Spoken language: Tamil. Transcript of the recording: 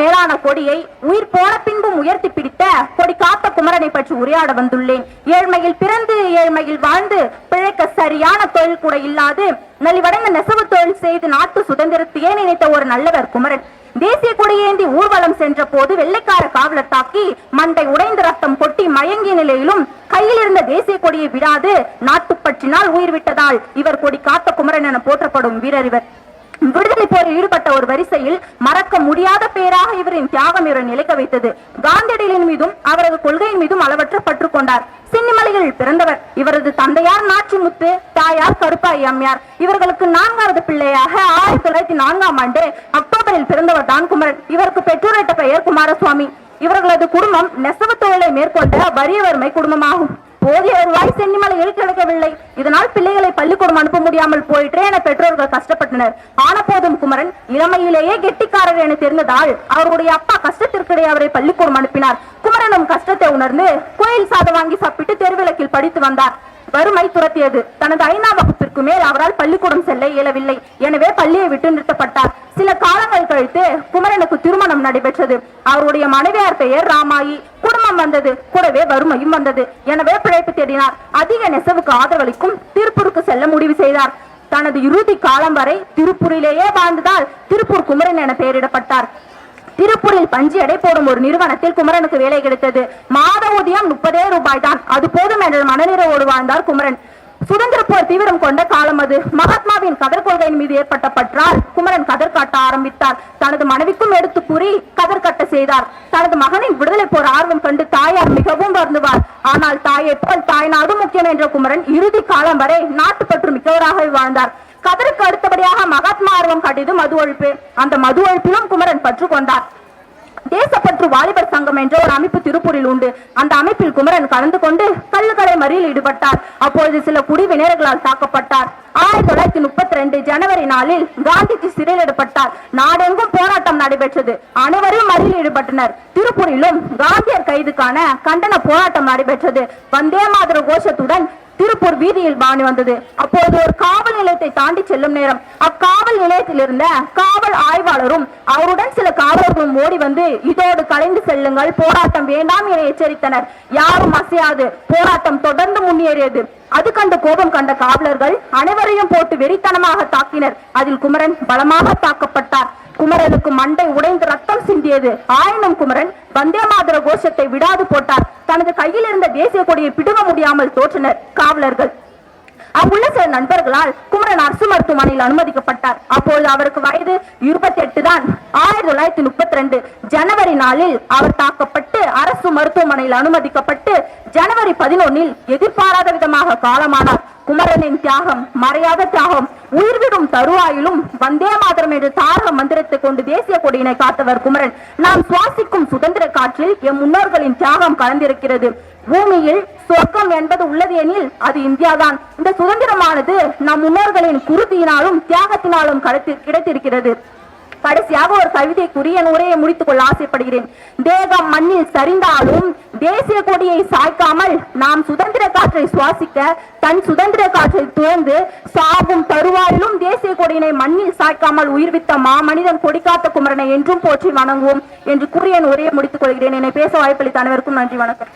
மேலான கொடியை உயிர் போன பின்பும் உயர்த்தி பிடித்த கொடி காத்த குமரனை பற்றி உரையாட வந்துள்ளேன். ஏழ்மையில் பிறந்து ஏழ்மையில் வாழ்ந்து பிழைக்க சரியான தொழில் கூட இல்லாது நலிவடைந்த நெசவு தொழில் செய்து நாட்டு சுதந்திரத்தையே நினைத்த ஒரு நல்லவர் குமரன்? தேசிய கொடியேந்தி ஊர்வலம் சென்ற போது வெள்ளைக்கார காவலர் தாக்கி மண்டை உடைந்த ரத்தம் கொட்டி மயங்கிய நிலையிலும் கையில் இருந்த தேசிய கொடியை விடாது நாட்டுப்பற்றினால் உயிர் விட்டதால் இவர் கொடி காத்த குமரன் என போற்றப்படும் வீரர் இவர். விடுதலை போரில் ஈடுபட்ட ஒரு வரிசையில் மறக்க முடியாத பேராக இவரின் தியாகம் இவரை நிலைக்க வைத்தது. காந்தியடிகளின் மீதும் அவரது கொள்கையின் மீதும் அளவற்ற பற்று கொண்டார். சின்னிமலையில் பிறந்தவர் இவரது தந்தையார் நாச்சிமுத்து தாயார் கருப்பாய் அம்மையார். இவர்களுக்கு நான்காவது பிள்ளையாக ஆயிரத்தி தொள்ளாயிரத்தி நான்காம் ஆண்டு அக்டோபரில் பிறந்தவர் தான் குமரன் இவருக்கு பெற்றோரிட்ட பெயர் குமாரசுவாமி. இவர்களது குடும்பம் நெசவு தொழிலை மேற்கொண்ட வறியவர்மை குடும்பமாகும். போதிய வருவாய் சென்னிமலையில் கிடைக்கவில்லை இதனால் பிள்ளைகளை பள்ளிக்கூடம் அனுப்ப முடியாமல் போயிற்றே என பெற்றோர்கள் கஷ்டப்பட்டனர். ஆனபோதும் குமரன் இளமையிலேயே கெட்டிக்காரர் என தெரிந்ததால் அவருடைய அப்பா கஷ்டத்திற்கிடையே அவரை பள்ளிக்கூடம் அனுப்பினார். குமரனும் கஷ்டத்தை உணர்ந்து கோயில் சாதம் வாங்கி சாப்பிட்டு தெருவிளக்கில் படித்து வந்தார். வறுமை துரத்தியது. தனது ஐந்தாம் வகுப்பிற்கு மேல் அவரால் பள்ளிக்கூடம் செல்ல இயலவில்லை. எனவே பள்ளியை விட்டு நிறுத்தப்பட்டார். சில காலங்கள் கழித்து குமரனுக்கு திருமணம் நடைபெற்றது. அவருடைய மனைவியார் பெயர் ராமாயி. குடும்பம் வந்தது. கூடவே வறுமையும் வந்தது. எனவே பிழைப்பு தேடினார். அதிக நெசவுக்கு ஆதரவளிக்கும் திருப்பூருக்கு செல்ல முடிவு செய்தார். தனது இறுதி காலம் வரை திருப்பூரிலேயே வாழ்ந்ததால் திருப்பூர் குமரன் என பெயரிடப்பட்டார். திருப்பூரில் பஞ்சு எடை போடும் ஒரு நிறுவனத்தில் குமரனுக்கு வேலை கிடைத்தது. மாத ஊதியம் முப்பதே ரூபாய் தான் அது போதும் என்ற மனநிறைவோடு வாழ்ந்தார் குமரன். சுதந்திர போர் தீவிரம் கொண்ட காலம் அது. மகாத்மாவின் கதர் கொள்கையின் மீது ஏற்பட்ட பற்றால் குமரன் கதர் காட்ட ஆரம்பித்தார். தனது மனைவிக்கும் எடுத்து கூறி கதர் கட்ட செய்தார். தனது மகனின் விடுதலை போர் ஆர்வம் கண்டு தாயார் மிகவும் வருந்துவார். ஆனால் தாயை போல் தாய்நாடு முக்கியம் என்ற குமரன் இறுதி காலம் வரை நாட்டுப்பற்று மிக்கவராக வாழ்ந்தார். கதருக்கு அடுத்தபடியாக மகாத்மா ஆர்வம் காட்டியது மது ஒழிப்பு. அந்த மது ஒழிப்பிலும் குமரன் பற்று கொண்டார். தேசப்பற்று வாலிபர் சங்கம் என்ற ஒரு அமைப்பு திருப்பூரில் உண்டு. அந்த அமைப்பில் குமரன் கலந்து கொண்டு கள்ளுக்கடை மறியல் ஈடுபட்டார். அப்பொழுது சில குடிவினர்களால் தாக்கப்பட்டார். ஆயிரத்தி தொள்ளாயிரத்தி முப்பத்தி ரெண்டு ஜனவரி நாளில் காந்திஜி சிறையிடப்பட்டார் நாடெங்கும் போராட்டம் நடைபெற்றது. அனைவரும் மறியல் ஈடுபட்டனர். திருப்பூரிலும் காந்தியர் கைதுக்கான கண்டன போராட்டம் நடைபெற்றது. வந்தே மாதர கோஷத்துடன் திருப்பூர் வீதியில் பாணி வந்தது. அப்போது ஒரு காவல் நிலை தாண்டி செல்லும் நேரம். அக்காவல் நிலையத்தில் இருந்த காவல் ஆய்வாளரும் அவருடன் சில காவலர்களும் ஓடி வந்து இதோடு கலைந்து செல்லுங்கள் போராட்டம் வேண்டாம் என எச்சரித்தனர். யாரும் அசையாது. போராட்டம் தொடர்ந்து முன்னேறியது. அது கண்டு கோபம் கண்ட காவலர்கள் அனைவரையும் போட்டு வெறித்தனமாக தாக்கினர். அதில் குமரன் பலமாக தாக்கப்பட்டார். குமரனுக்கு மண்டை உடைந்து ரத்தம் சிந்தியது. ஆயினும் குமரன் வந்தே மாதர கோஷத்தை விடாது போட்டார். தனது கையில் இருந்த தேசிய கொடியை பிடுங்க முடியாமல் தோற்றனர் காவலர்கள். அங்குள்ள சில நண்பர்களால் குமரன் அரசு மருத்துவமனையில் அனுமதிக்கப்பட்டார். அப்போது அவருக்கு வயது இருபத்தி எட்டு தான். ஆயிரத்தி தொள்ளாயிரத்தி முப்பத்தி ரெண்டு ஜனவரி நாளில் அவர் தாக்கப்பட்டு அரசு மருத்துவமனையில் அனுமதிக்கப்பட்டு ஜனவரி பதினொன்னில் எதிர்பாராத விதமாக காலமானார். குமரனின் தியாகம் மறையாத தியாகம் உயிர்விடும் தருவாயிலும் வந்தே மாதரம் என்ற தாரக மந்திரத்தை கொண்டு தேசிய கொடியினை காத்தவர் குமரன். நாம் சுவாசிக்கும் சுதந்திர காற்றில் எம் முன்னோர்களின் தியாகம் கலந்திருக்கிறது. பூமியில் சொர்க்கம் என்பது உள்ளது எனில் அது இந்தியாதான். இந்த சுதந்திரமானது நம் முன்னோர்களின் குருதியினாலும் தியாகத்தினாலும் கிடைத்து- கிடைத்திருக்கிறது. கடைசியாக ஒரு கவிதை கூறி என் உரையை முடித்துக் கொள்ள ஆசைப்படுகிறேன். தேகம் மண்ணில் சரிந்தாலும் தேசிய கொடியை சாய்க்காமல் நாம் சுதந்திர காற்றை சுவாசிக்க தன் சுதந்திர காற்றை துறந்து சாகும் தருவாயிலும் தேசிய கொடியினை மண்ணில் சாய்க்காமல் உயிர்வித்த மாமனிதன் கொடிக்காத்த குமரனை என்றும் போற்றி வணங்குவோம் என்று கூறிய என் உரையை முடித்துக் கொள்கிறேன் என்னை பேச வாய்ப்பளித்த அனைவருக்கும் நன்றி வணக்கம்.